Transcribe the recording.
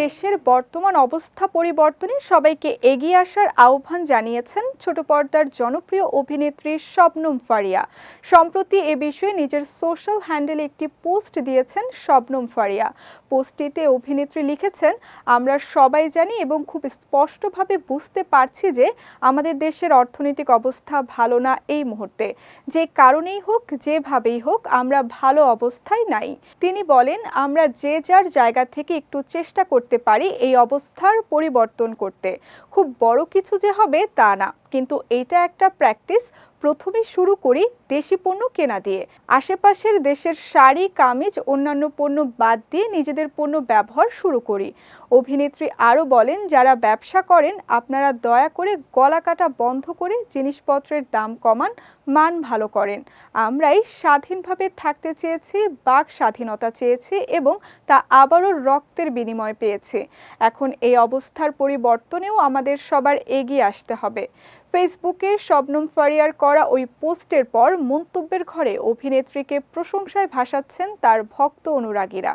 দেশের বর্তমান অবস্থা পরিবর্তনে সবাইকে এগিয়ে আসার আহ্বান জানিয়েছেন ছোট পর্দার জনপ্রিয় অভিনেত্রী শবনম ফারিয়া। সম্প্রতি এ বিষয়ে নিজের সোশ্যাল হ্যান্ডেলে একটি পোস্ট দিয়েছেন শবনম ফারিয়া। পোস্টটিতে অভিনেত্রী লিখেছেন, আমরা সবাই জানি এবং খুব স্পষ্টভাবে বুঝতে পারছি যে আমাদের দেশের অর্থনৈতিক অবস্থা ভালো না এই মুহূর্তে। যে কারণেই হোক, যেভাবেই হোক, আমরা ভালো অবস্থায় নাই। তিনি বলেন, আমরা যে যার জায়গা থেকে একটু চেষ্টা করতে পারি এই অবস্থার পরিবর্তন করতে। খুব বড় কিছু যে হবে তা না। কিন্তু এইটা একটা প্র্যাকটিস প্রথমে শুরু করি দেশি পণ্য কেনা দিয়ে। আশেপাশের দেশের শাড়ি, কামিজ, অন্যান্য পণ্য বাদ দিয়ে নিজেদের পণ্য ব্যবহার শুরু করি। অভিনেত্রী আরও বলেন, যারা ব্যবসা করেন, আপনারা দয়া করে গলা কাটা বন্ধ করে জিনিসপত্রের দাম কমান, মান ভালো করেন। আমরাই স্বাধীনভাবে থাকতে চেয়েছি, বাক স্বাধীনতা চেয়েছি এবং তা আবারও রক্তের বিনিময় পেয়েছে। এখন এই অবস্থার পরিবর্তনেও আমাদের সবার এগিয়ে আসতে হবে। ফেসবুকে শবনম ফারিয়ার করা ওই পোস্টের পর মন্তব্যের ঘরে অভিনেত্রীকে প্রশংসায় ভাসাচ্ছেন তার ভক্ত অনুরাগীরা।